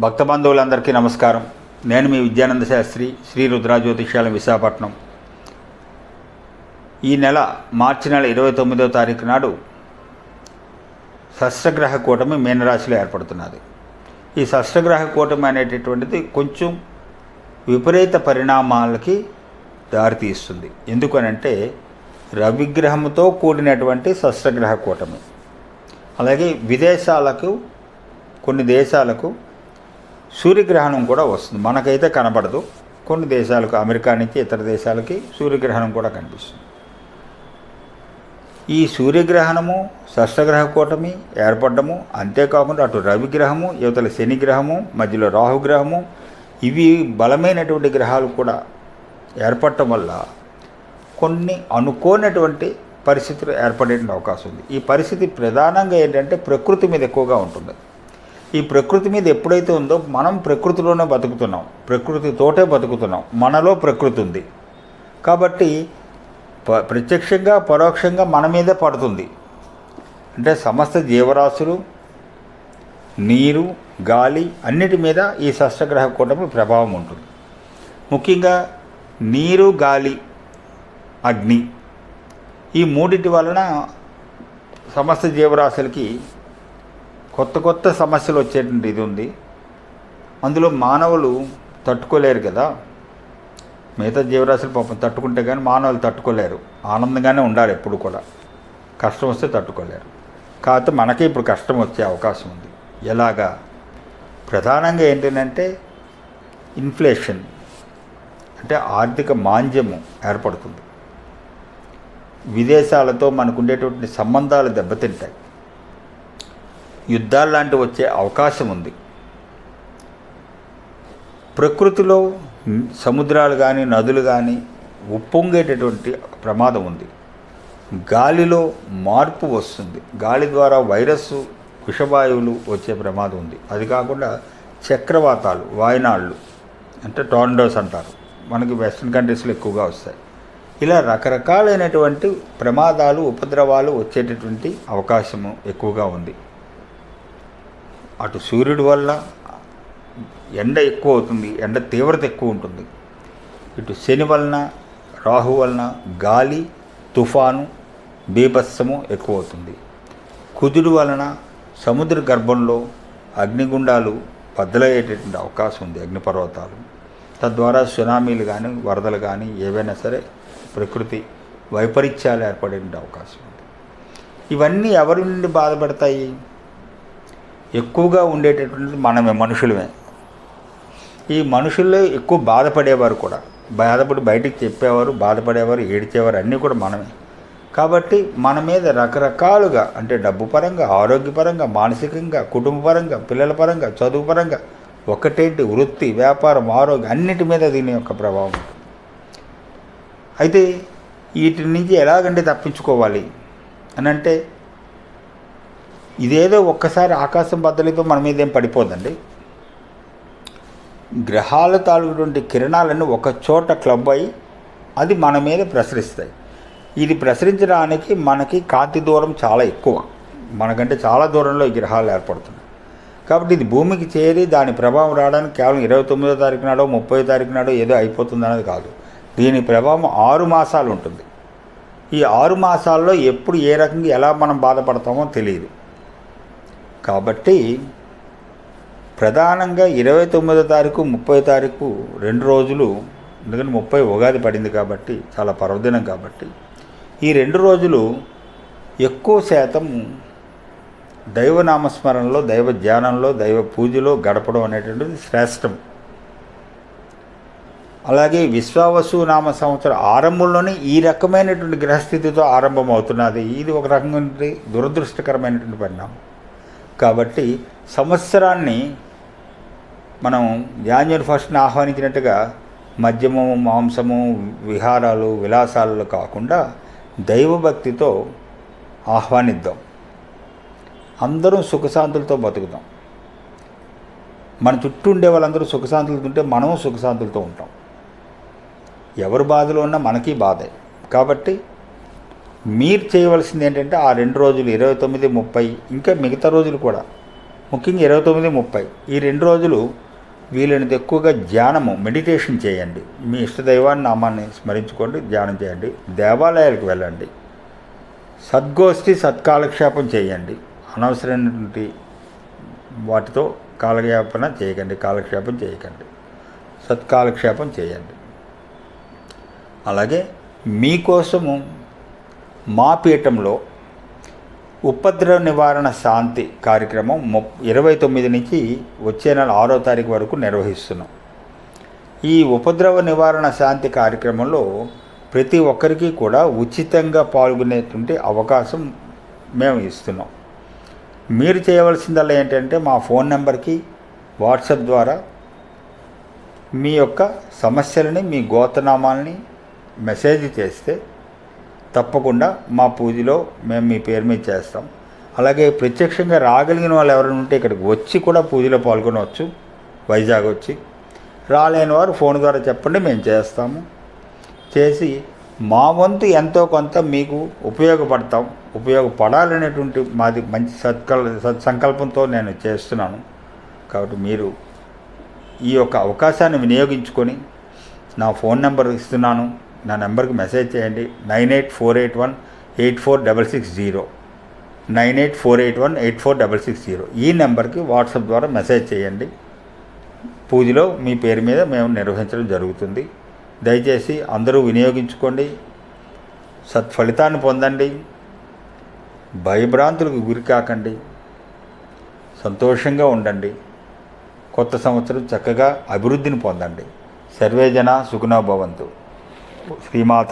భక్త బంధువులందరికీ నమస్కారం. నేను మీ విద్యానంద శాస్త్రి శ్రీ రుద్రాజ్యోతిష్యాల విశాఖపట్నం. ఈ నెల మార్చి నెల ఇరవై తొమ్మిదో తారీఖు నాడు షష్ఠగ్రహ కూటమి మీనరాశిలో ఏర్పడుతున్నది. ఈ షష్ఠగ్రహ కూటమి అనేటటువంటిది కొంచెం విపరీత పరిణామాలకి దారితీస్తుంది. ఎందుకనంటే రవిగ్రహంతో కూడినటువంటి షష్ఠగ్రహ కూటమి. అలాగే విదేశాలకు కొన్ని దేశాలకు సూర్యగ్రహణం కూడా వస్తుంది. మనకైతే కనబడదు. కొన్ని దేశాలకు అమెరికా నుంచి ఇతర దేశాలకి సూర్యగ్రహణం కూడా కనిపిస్తుంది. ఈ సూర్యగ్రహణము షష్ఠగ్రహ కూటమి ఏర్పడము అంతేకాకుండా అటు రవిగ్రహము యువతల శనిగ్రహము మధ్యలో రాహుగ్రహము ఇవి బలమైనటువంటి గ్రహాలు కూడా ఏర్పడటం వల్ల కొన్ని అనుకోనటువంటి పరిస్థితులు ఏర్పడే అవకాశం ఉంది. ఈ పరిస్థితి ప్రధానంగా ఏంటంటే ప్రకృతి మీద ఎక్కువగా ఉంటుంది. ఈ ప్రకృతి మీద ఎప్పుడైతే ఉందో మనం ప్రకృతిలోనే బతుకుతున్నాం. ప్రకృతితోటే బతుకుతున్నాం. మనలో ప్రకృతి ఉంది. కాబట్టి ప ప్రత్యక్షంగా పరోక్షంగా మన మీదే పడుతుంది. అంటే సమస్త జీవరాశులు నీరు గాలి అన్నిటి మీద ఈ షష్ఠగ్రహ కూటమి ప్రభావం ఉంటుంది. ముఖ్యంగా నీరు గాలి అగ్ని ఈ మూడింటి వలన సమస్త జీవరాశులకి కొత్త కొత్త సమస్యలు వచ్చేటువంటి ఇది ఉంది. అందులో మానవులు తట్టుకోలేరు కదా. మిగతా జీవరాశులు పాపం తట్టుకుంటే కానీ మానవులు తట్టుకోలేరు. ఆనందంగానే ఉండాలి ఎప్పుడు కూడా. కష్టం వస్తే తట్టుకోలేరు. కాకపోతే మనకే ఇప్పుడు కష్టం వచ్చే అవకాశం ఉంది. ఎలాగా? ప్రధానంగా ఏంటంటే ఇన్ఫ్లేషన్ అంటే ఆర్థిక మాంద్యము ఏర్పడుతుంది. విదేశాలతో మనకు ఉండేటువంటి సంబంధాలు దెబ్బతింటాయి. యుద్ధాలు లాంటివి వచ్చే అవకాశం ఉంది. ప్రకృతిలో సముద్రాలు కానీ నదులు కానీ ఉప్పొంగేటటువంటి ప్రమాదం ఉంది. గాలిలో మార్పు వస్తుంది. గాలి ద్వారా వైరస్ విషవాయువులు వచ్చే ప్రమాదం ఉంది. అది కాకుండా చక్రవాతాలు వాయినాళ్ళు అంటే టార్నడోస్ అంటారు. మనకి వెస్ట్రన్ కంట్రీస్లో ఎక్కువగా వస్తాయి. ఇలా రకరకాలైనటువంటి ప్రమాదాలు ఉపద్రవాలు వచ్చేటటువంటి అవకాశము ఎక్కువగా ఉంది. అటు సూర్యుడి వల్ల ఎండ ఎక్కువ అవుతుంది ఎండ తీవ్రత ఎక్కువ ఉంటుంది. ఇటు శని వలన రాహు వలన గాలి తుఫాను బీభత్సము ఎక్కువ అవుతుంది. కుదుడు వలన సముద్ర గర్భంలో అగ్నిగుండాలు బద్దలయ్యేటటువంటి అవకాశం ఉంది అగ్నిపర్వతాలు. తద్వారా సునామీలు కానీ వరదలు కానీ ఏవైనా సరే ప్రకృతి వైపరీత్యాలు ఏర్పడే అవకాశం ఉంది. ఇవన్నీ ఎవరి నుండి బాధపడతాయి? ఎక్కువగా ఉండేటటువంటి మనమే మనుషులమే. ఈ మనుషుల్లో ఎక్కువ బాధపడేవారు కూడా. బాధపడి బయటికి చెప్పేవారు బాధపడేవారు ఏడిచేవారు అన్నీ కూడా మనమే. కాబట్టి మన మీద రకరకాలుగా అంటే డబ్బు పరంగా ఆరోగ్యపరంగా మానసికంగా కుటుంబపరంగా పిల్లల పరంగా చదువు పరంగా ఒకటేంటి? వృత్తి వ్యాపారం ఆరోగ్యం అన్నిటి మీద దీని యొక్క ప్రభావం. అయితే వీటి నుంచి ఎలాగంటే తప్పించుకోవాలి. అని అంటే ఇదేదో ఒక్కసారి ఆకాశం బద్దలితో మన మీద ఏం పడిపోదండి? గ్రహాల తాలూటువంటి కిరణాలన్నీ ఒక చోట క్లబ్ అయ్యి అది మన మీద ప్రసరిస్తాయి. ఇది ప్రసరించడానికి మనకి కాంతి దూరం చాలా ఎక్కువ. మనకంటే చాలా దూరంలో ఈ గ్రహాలు ఏర్పడుతున్నాయి. కాబట్టి ఇది భూమికి చేరి దాని ప్రభావం రావడానికి కేవలం ఇరవై తొమ్మిదో తారీఖు నాడో ముప్పై తారీఖు నాడో ఏదో అయిపోతుంది అనేది కాదు. దీని ప్రభావం ఆరు మాసాలు ఉంటుంది. ఈ ఆరు మాసాల్లో ఎప్పుడు ఏ రకంగా ఎలా మనం బాధపడతామో తెలియదు. కాబట్టి ప్రధానంగా ఇరవై తొమ్మిదో తారీఖు ముప్పై తారీఖు రెండు రోజులు ఎందుకంటే ముప్పై ఉగాది పడింది కాబట్టి చాలా పర్వదినం కాబట్టి ఈ రెండు రోజులు ఎక్కువ శాతం దైవ నామస్మరణలో దైవ ధ్యానంలో దైవ పూజలో గడపడం అనేటువంటిది శ్రేష్టం. అలాగే విశ్వావసు నామ సంవత్సరం ఆరంభంలోనే ఈ రకమైనటువంటి గ్రహస్థితితో ఆరంభమవుతున్నది. ఇది ఒక రకంగా దురదృష్టకరమైనటువంటి పరిణామం. కాబట్టి సంవత్సరాన్ని మనం జాన్యువరి ఫస్ట్ని ఆహ్వానించినట్టుగా మద్యము మాంసము విహారాలు విలాసాలు కాకుండా దైవభక్తితో ఆహ్వానిద్దాం. అందరం సుఖశాంతులతో బతుకుదాం మన చుట్టూ ఉండే వాళ్ళందరూ సుఖశాంతులతో ఉంటే మనము సుఖశాంతులతో ఉంటాం. ఎవరు బాధలో ఉన్నా మనకి బాధే. కాబట్టి మీరు చేయవలసింది ఏంటంటే ఆ రెండు రోజులు ఇరవై తొమ్మిది ముప్పై ఇంకా మిగతా రోజులు కూడా. ముఖ్యంగా ఇరవై తొమ్మిది ముప్పై. ఈ రెండు రోజులు వీలైనంత ఎక్కువగా ధ్యానము మెడిటేషన్ చేయండి. మీ ఇష్టదైవాన్ని నామాన్ని స్మరించుకోండి ధ్యానం చేయండి. దేవాలయాలకు వెళ్ళండి. సద్గోష్ఠి సత్కాలక్షేపం చేయండి. అనవసరమైనటువంటి వాటితో కాలక్షేపణ చేయకండి కాలక్షేపం చేయకండి. సత్కాలక్షేపం చేయండి. అలాగే మీకోసము మా పీఠంలో ఉపద్రవ నివారణ శాంతి కార్యక్రమం ము ఇరవై తొమ్మిది నుంచి వచ్చే నెల ఆరో తారీఖు వరకు నిర్వహిస్తున్నాం. ఈ ఉపద్రవ నివారణ శాంతి కార్యక్రమంలో ప్రతి ఒక్కరికి కూడా ఉచితంగా పాల్గొనేటువంటి అవకాశం మేము ఇస్తున్నాం. మీరు చేయవలసిందల్లా ఏంటంటే మా ఫోన్ నెంబర్కి వాట్సాప్ ద్వారా మీ యొక్క సమస్యలని మీ గోతనామాలని మెసేజ్ చేస్తే తప్పకుండా మా పూజలో మేము మీ పేరు మీద చేస్తాం. అలాగే ప్రత్యక్షంగా రాగలిగిన వాళ్ళు ఎవరైనా ఉంటే ఇక్కడికి వచ్చి కూడా పూజలో పాల్గొనవచ్చు. వైజాగ్ వచ్చి. రాలేని వారు ఫోన్ ద్వారా చెప్పండి మేము చేస్తాము. చేసి మా వంతు ఎంతో కొంత మీకు ఉపయోగపడతాం. ఉపయోగపడాలనేటువంటి మాది మంచి సత్కల్ సత్సంకల్పంతో నేను చేస్తున్నాను. కాబట్టి మీరు ఈ యొక్క అవకాశాన్ని వినియోగించుకొని నా ఫోన్ నెంబర్ ఇస్తున్నాను. నా నెంబర్కి మెసేజ్ చేయండి. Nine eight four eight one eight four double six zero. Nine eight four eight one eight four double six zero. ఈ నెంబర్కి వాట్సాప్ ద్వారా మెసేజ్ చేయండి. పూజలో మీ పేరు మీద మేము నిర్వహించడం జరుగుతుంది. దయచేసి అందరూ వినియోగించుకోండి. సత్ఫలితాన్ని పొందండి. భయభ్రాంతులకు గురి కాకండి. సంతోషంగా ఉండండి. కొత్త సంవత్సరం చక్కగా అభివృద్ధిని పొందండి. సర్వేజన సుగుణభవంతు ശ്രീമാത്ര